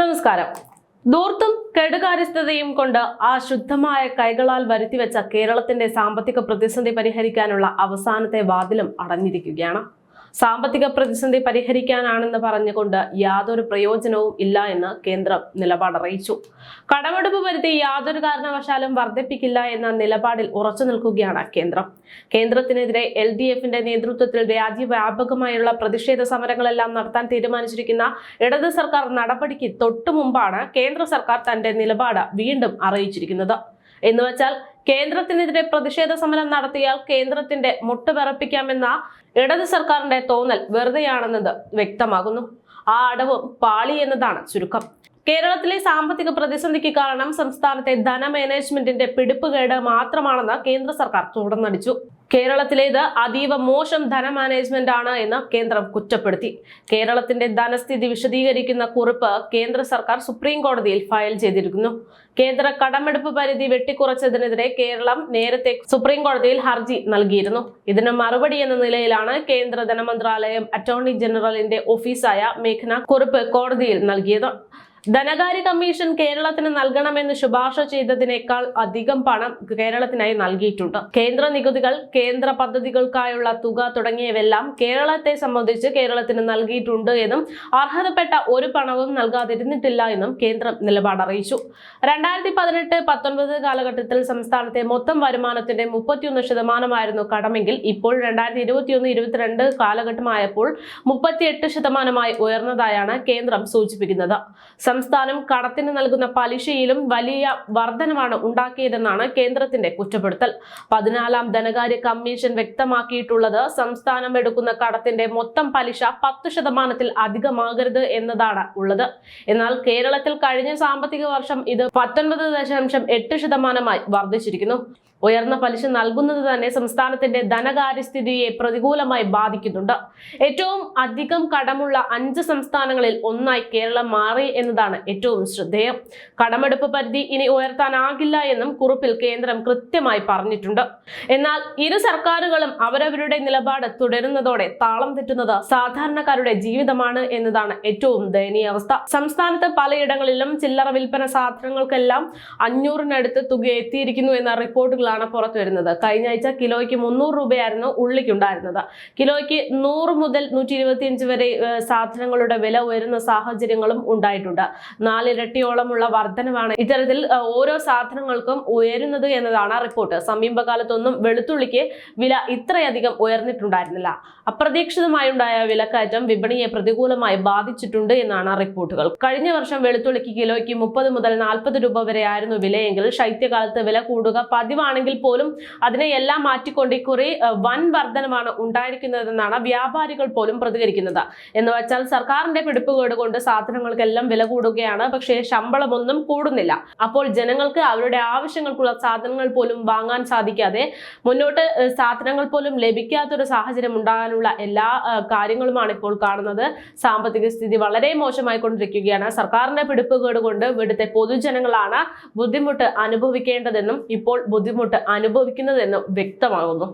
നമസ്കാരം. ധൂർത്തും കെടുകാര്യസ്ഥതയും കൊണ്ട് ആ ശുദ്ധമായ കൈകളാൽ വരുത്തിവെച്ച കേരളത്തിന്റെ സാമ്പത്തിക പ്രതിസന്ധി പരിഹരിക്കാനുള്ള അവസാനത്തെ വാതിലും അടഞ്ഞിരിക്കുകയാണ്. സാമ്പത്തിക പ്രതിസന്ധി പരിഹരിക്കാനാണെന്ന് പറഞ്ഞുകൊണ്ട് യാതൊരു പ്രയോജനവും ഇല്ല എന്ന് കേന്ദ്രം നിലപാടറിയിച്ചു കടമെടുപ്പ് വരുത്തി യാതൊരു കാരണവശാലും വർദ്ധിപ്പിക്കില്ല എന്ന നിലപാടിൽ ഉറച്ചു നിൽക്കുകയാണ് കേന്ദ്രം. കേന്ദ്രത്തിനെതിരെ എൽ ഡി എഫിന്റെ നേതൃത്വത്തിൽ രാജ്യവ്യാപകമായുള്ള പ്രതിഷേധ സമരങ്ങളെല്ലാം നടത്താൻ തീരുമാനിച്ചിരിക്കുന്ന ഇടത് സർക്കാർ നടപടിക്ക് തൊട്ടു മുമ്പാണ് കേന്ദ്ര സർക്കാർ തന്റെ നിലപാട് വീണ്ടും അറിയിച്ചിരിക്കുന്നത്. എന്നുവെച്ചാൽ കേന്ദ്രത്തിനെതിരെ പ്രതിഷേധ സമരം നടത്തിയാൽ കേന്ദ്രത്തിന്റെ മുട്ടുപിറപ്പിക്കാമെന്ന ഇടത് സർക്കാരിന്റെ തോന്നൽ വെറുതെയാണെന്നത് വ്യക്തമാകുന്നു. ആ അടവ് പാളി എന്നതാണ് ചുരുക്കം. കേരളത്തിലെ സാമ്പത്തിക പ്രതിസന്ധിക്ക് കാരണം സംസ്ഥാനത്തെ ധന മാനേജ്മെന്റിന്റെ പിടിപ്പുകേട് മാത്രമാണെന്ന് കേന്ദ്ര സർക്കാർ തുടർന്നടിച്ചു. കേരളത്തിലേത് അതീവ മോശം ധന മാനേജ്മെന്റ് ആണ് എന്ന് കേന്ദ്രം കുറ്റപ്പെടുത്തി. കേരളത്തിന്റെ ധനസ്ഥിതി വിശദീകരിക്കുന്ന കുറിപ്പ് കേന്ദ്ര സർക്കാർ സുപ്രീം കോടതിയിൽ ഫയൽ ചെയ്തിരിക്കുന്നു. കേന്ദ്ര കടമെടുപ്പ് പരിധി വെട്ടിക്കുറച്ചതിനെതിരെ കേരളം നേരത്തെ സുപ്രീം കോടതിയിൽ ഹർജി നൽകിയിരുന്നു. ഇതിന് മറുപടി എന്ന നിലയിലാണ് കേന്ദ്ര ധനമന്ത്രാലയം അറ്റോർണി ജനറലിന്റെ ഓഫീസായ മേഘന കുറിപ്പ് കോടതിയിൽ നൽകിയത്. ധനകാര്യ കമ്മീഷൻ കേരളത്തിന് നൽകണമെന്ന് ശുപാർശ ചെയ്തതിനേക്കാൾ അധികം പണം കേരളത്തിനായി നൽകിയിട്ടുണ്ട്. കേന്ദ്ര നികുതികൾ കേന്ദ്ര പദ്ധതികൾക്കായുള്ള തുക തുടങ്ങിയവെല്ലാം കേരളത്തെ സംബന്ധിച്ച് കേരളത്തിന് നൽകിയിട്ടുണ്ട് എന്നും അർഹതപ്പെട്ട ഒരു പണവും നൽകാതിരുന്നിട്ടില്ല എന്നും കേന്ദ്രം നിലപാട് അറിയിച്ചു. രണ്ടായിരത്തി പതിനെട്ട് പത്തൊൻപത് കാലഘട്ടത്തിൽ സംസ്ഥാനത്തെ മൊത്തം വരുമാനത്തിന്റെ മുപ്പത്തിയൊന്ന് ശതമാനമായിരുന്നു കടമെങ്കിൽ ഇപ്പോൾ രണ്ടായിരത്തി ഇരുപത്തിയൊന്ന് ഇരുപത്തിരണ്ട് കാലഘട്ടമായപ്പോൾ മുപ്പത്തിയെട്ട് ശതമാനമായി ഉയർന്നതായാണ് കേന്ദ്രം സൂചിപ്പിക്കുന്നത്. സംസ്ഥാനം കടത്തിന് നൽകുന്ന പലിശയിലും വലിയ വർധനമാണ് ഉണ്ടാക്കിയതെന്നാണ് കേന്ദ്രത്തിന്റെ കുറ്റപ്പെടുത്തൽ. പതിനാലാം ധനകാര്യ കമ്മീഷൻ വ്യക്തമാക്കിയിട്ടുള്ളത് സംസ്ഥാനം എടുക്കുന്ന കടത്തിന്റെ മൊത്തം പലിശ പത്ത് ശതമാനത്തിൽ അധികമാകരുത് എന്നതാണ് ഉള്ളത്. എന്നാൽ കേരളത്തിൽ കഴിഞ്ഞ സാമ്പത്തിക വർഷം ഇത് പത്തൊൻപത് ദശാംശം എട്ട് ശതമാനമായി വർദ്ധിച്ചിരിക്കുന്നു. ഉയർന്ന പലിശ നൽകുന്നത് തന്നെ സംസ്ഥാനത്തിന്റെ ധനകാര്യസ്ഥിതിയെ പ്രതികൂലമായി ബാധിക്കുന്നുണ്ട്. ഏറ്റവും അധികം കടമുള്ള അഞ്ച് സംസ്ഥാനങ്ങളിൽ ഒന്നായി കേരളം മാറി എന്നതാണ് ഏറ്റവും ശ്രദ്ധേയം. കടമെടുപ്പ് പരിധി ഇനി ഉയർത്താനാകില്ല എന്നും കുറിപ്പിൽ കേന്ദ്രം കൃത്യമായി പറഞ്ഞിട്ടുണ്ട്. എന്നാൽ ഇരു സർക്കാരുകളും അവരവരുടെ നിലപാട് തുടരുന്നതോടെ താളം തെറ്റുന്നത് സാധാരണക്കാരുടെ ജീവിതമാണ് എന്നതാണ് ഏറ്റവും ദയനീയ അവസ്ഥ. സംസ്ഥാനത്ത് പലയിടങ്ങളിലും ചില്ലറ വിൽപ്പന സാധനങ്ങൾക്കെല്ലാം അഞ്ഞൂറിനടുത്ത് തുക എത്തിയിരിക്കുന്നു എന്ന റിപ്പോർട്ടുകളാണ് പുറത്തു വരുന്നത്. കഴിഞ്ഞ ആഴ്ച കിലോയ്ക്ക് മുന്നൂറ് രൂപയായിരുന്നു ഉള്ളിക്കുണ്ടായിരുന്നത്. കിലോയ്ക്ക് നൂറ് മുതൽ നൂറ്റി ഇരുപത്തിയഞ്ച് വരെ സാധനങ്ങളുടെ വില ഉയരുന്ന സാഹചര്യങ്ങളും ഉണ്ടായിട്ടുണ്ട്. നാലിരട്ടിയോളമുള്ള വർധനവാണ് ഇത്തരത്തിൽ ഓരോ സാധനങ്ങൾക്കും ഉയരുന്നത് എന്നതാണ് റിപ്പോർട്ട്. സമീപകാലത്തൊന്നും വെളുത്തുള്ളിക്ക് വില ഇത്രയധികം ഉയർന്നിട്ടുണ്ടായിരുന്നില്ല. അപ്രതീക്ഷിതമായി ഉണ്ടായ വിലക്കയറ്റം വിപണിയെ പ്രതികൂലമായി ബാധിച്ചിട്ടുണ്ട് എന്നാണ് റിപ്പോർട്ടുകൾ. കഴിഞ്ഞ വർഷം വെളുത്തുള്ളിക്ക് കിലോയ്ക്ക് മുപ്പത് മുതൽ നാൽപ്പത് രൂപ വരെ ആയിരുന്നു വിലയെങ്കിൽ ശൈത്യകാലത്ത് വില കൂടുക പതിവാണെങ്കിൽ പോലും അതിനെ എല്ലാം മാറ്റിക്കൊണ്ട് ഏഹ്, വൻ വർധനമാണ് ഉണ്ടായിരിക്കുന്നതെന്നാണ് വ്യാപാരികൾ പോലും പ്രതികരിക്കുന്നത്. എന്ന് വെച്ചാൽ സർക്കാരിന്റെ പിടിപ്പുകേട് കൊണ്ട് സാധനങ്ങൾക്കെല്ലാം വില കൂടുകയാണ്. പക്ഷേ ശമ്പളമൊന്നും കൂടുന്നില്ല. അപ്പോൾ ജനങ്ങൾക്ക് അവരുടെ ആവശ്യങ്ങൾക്കുള്ള സാധനങ്ങൾ പോലും വാങ്ങാൻ സാധിക്കാതെ മുന്നോട്ട് സാധനങ്ങൾ പോലും ലഭിക്കാത്തൊരു സാഹചര്യം ഉണ്ടാകാനുള്ള എല്ലാ കാര്യങ്ങളുമാണ് ഇപ്പോൾ കാണുന്നത്. സാമ്പത്തിക സ്ഥിതി വളരെ മോശമായി കൊണ്ടിരിക്കുകയാണ്. സർക്കാരിന്റെ പിടിപ്പുകേട് കൊണ്ട് ഇവിടുത്തെ പൊതുജനങ്ങളാണ് ബുദ്ധിമുട്ട് അനുഭവിക്കേണ്ടതെന്നും ഇപ്പോൾ ബുദ്ധിമുട്ട് അനുഭവിക്കുന്നതെന്ന് വ്യക്തമാകുന്നു.